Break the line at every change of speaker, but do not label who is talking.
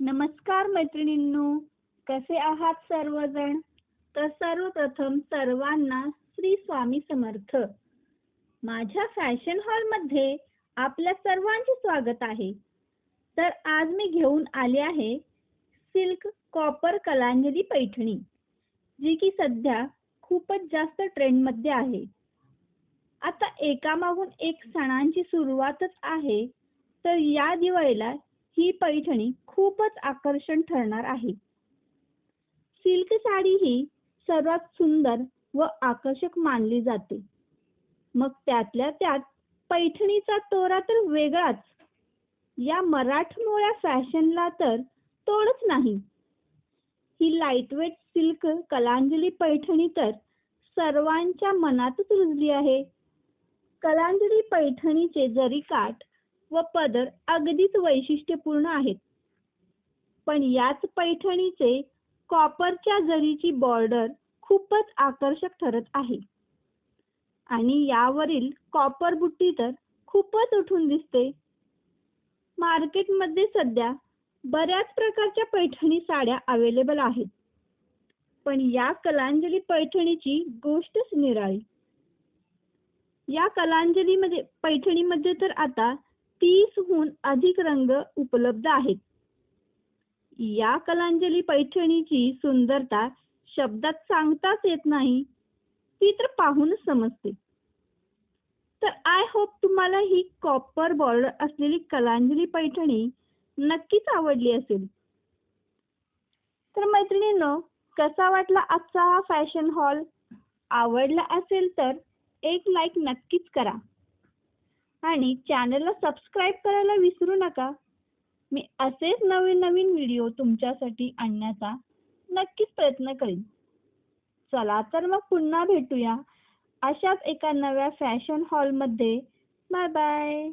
नमस्कार मैत्रिणींनो कसे आहात सर्वजण? तर सर्वप्रथम सर्वांना श्री स्वामी समर्थ. माझ्या फॅशन हॉलमध्ये आपल्या सर्वांचे स्वागत आहे. तर आज मी घेऊन आले आहे सिल्क कॉपर कलांजली पैठणी जी की सध्या खूपच जास्त ट्रेंडमध्ये आहे. आता एकामागून एक सणांची सुरुवातच आहे तर या दिवाळीला ही पैठणी खूपच आकर्षण ठरणार आहे. सिल्क साडी ही सर्वात सुंदर व आकर्षक मानली जाते. मग त्यातल्या त्यात पैठणीचा तोरा तर वेगळाच. या मराठमोळ्या फॅशनला तर तोडच नाही. ही लाईटवेट सिल्क कलांजली पैठणी तर सर्वांच्या मनातच रुजली आहे. कलांजली पैठणीचे जरी काठ व पदर अगदीच वैशिष्ट्यपूर्ण आहेत. पण याच पैठणीचे कॉपरच्या जरीची बॉर्डर खूपच आकर्षक ठरत आहे. आणि यावरील कॉपर बुट्टी तर खूपच उठून दिसते. मार्केटमध्ये सध्या बऱ्याच प्रकारच्या पैठणी साड्या अवेलेबल आहेत. पण या कलांजली पैठणीची गोष्टच निराळी. या कलांजलीमध्ये पैठणीमध्ये तर आता तीसहून अधिक रंग उपलब्ध आहेत. या कलांजली पैठणीची सुंदरता शब्दात सांगताच येत नाही ती तर पाहूनच समजते. तर आय होप तुम्हाला ही कॉपर बॉर्डर असलेली कलांजली पैठणी नक्कीच आवडली असेल. तर मैत्रिणींनो कसा वाटला आजचा हा फॅशन हॉल आवडला असेल तर एक लाईक नक्कीच करा. आणि चॅनलला सबस्क्राईब करायला विसरू नका. मी असेच नवीन नवीन व्हिडिओ तुमच्यासाठी आणण्याचा नक्कीच प्रयत्न करीन. चला तर मग पुन्हा भेटूया अशाच एका नव्या फॅशन हॉलमध्ये बाय बाय